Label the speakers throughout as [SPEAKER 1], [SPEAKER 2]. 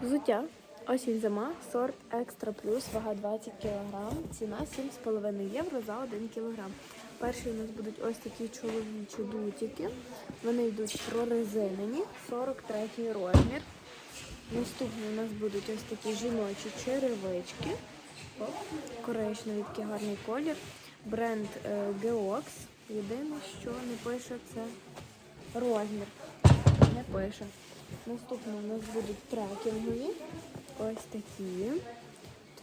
[SPEAKER 1] Взуття. Осінь зима, сорт екстра плюс, вага 20 кг, ціна 7,5 євро за 1 кг. Перші у нас будуть ось такі чоловічі дутики. Вони йдуть прорезинені, 43 розмір. Наступні у нас будуть ось такі жіночі черевички. Коричневий такий гарний колір. Бренд е, Geox. Єдине, що не пише, це розмір. Не пише. Наступно у нас будуть трекінгові. Ось такі.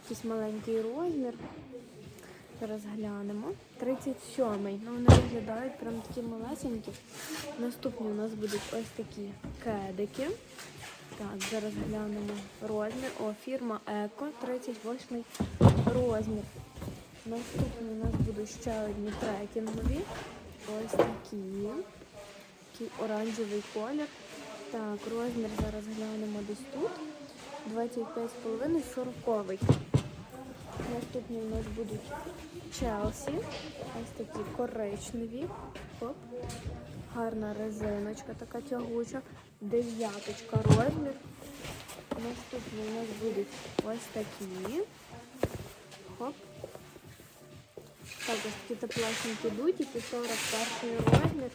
[SPEAKER 1] Якийсь маленький розмір. Зараз глянемо. 37-й. Ну, вони виглядають прям такі малесенькі. Наступні у нас будуть ось такі кедики. Так, зараз глянемо розмір. О, фірма Еко, 38 розмір. Наступні у нас будуть ще одні трекінгові. Ось такі. Такий оранжевий колір. Так, розмір зараз глянемо десь тут. 25,5, 40. Наступні у нас будуть Челсі. Ось такі коричневі. Оп. Гарна резиночка, така тягуча. Дев'яточка розмір. Наступні у нас будуть ось такі. Хоп. Так, ось такі теплесенькі дутики, 41 розмір.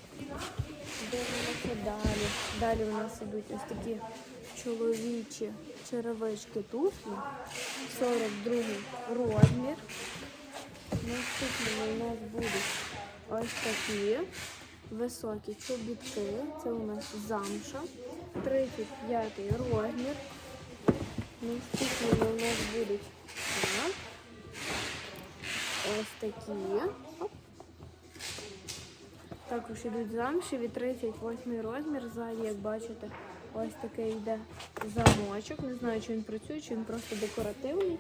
[SPEAKER 1] Дивимося далі. Далі у нас ідуть ось такі чоловічі черевички туфлі. 42 розмір. Наступні у нас будуть ось такі високі чобітки. Це у нас замша. 35 розмір. Наступні у нас будуть так. Ось такі. Оп. Також йдуть замшеві, 38 розмір. Ззаді, як бачите, ось такий йде замочок. Не знаю, чи він працює, чи він просто декоративний.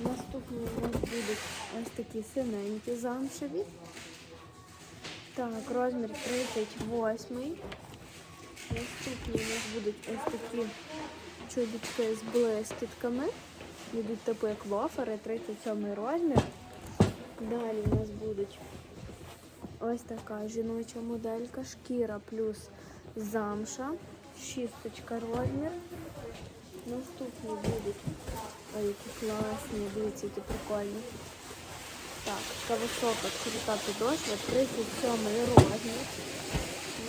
[SPEAKER 1] Наступні у нас будуть ось такі синенькі замшеві. Так, розмір 38. Наступні у нас будуть ось такі чобітки з блискітками. Йдуть типу як лофери, 37 розмір. Далі у нас будуть ось така жіноча моделька, шкіра плюс замша, шісточка розмір. Наступні будуть ой, які класні, дивіться, які прикольні. Так, така висока крута підошва, 37 розмір.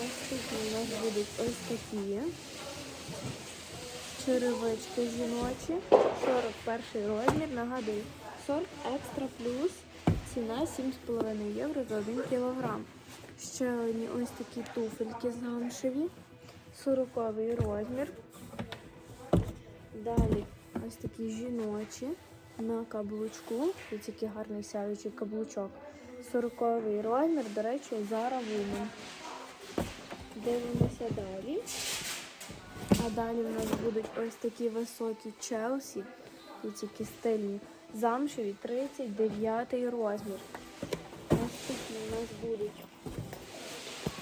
[SPEAKER 1] Наступні у нас будуть ось такі черевички жіночі, 41 розмір, нагадую, сорт екстра плюс, ціна 7,5 євро за 1 кілограм. Ще одні ось такі туфельки замшеві, 40 розмір. Далі ось такі жіночі на каблучку. Ось такий гарний сяючий каблучок. 40 розмір, до речі, Zara Women. Дивимося далі. А далі у нас будуть ось такі високі Челсі. Ось такі стильні. Замшеві 39 розмір. Наступні у нас будуть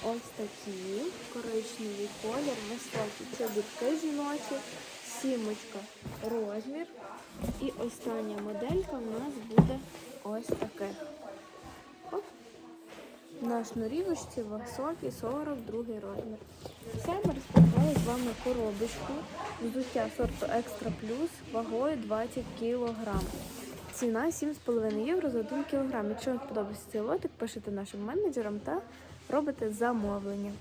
[SPEAKER 1] ось такі коричневий колір, високі чобітки жіночі, сімочка розмір. І остання моделька у нас буде ось таке. Оп. На шнурівочці високий 42 розмір. Вами коробочку взуття сорту Екстра Плюс вагою 20 кг. Ціна 7,5 євро за 1 кг. Якщо вам сподобався цей лотик, пишете нашим менеджерам та робите замовлення.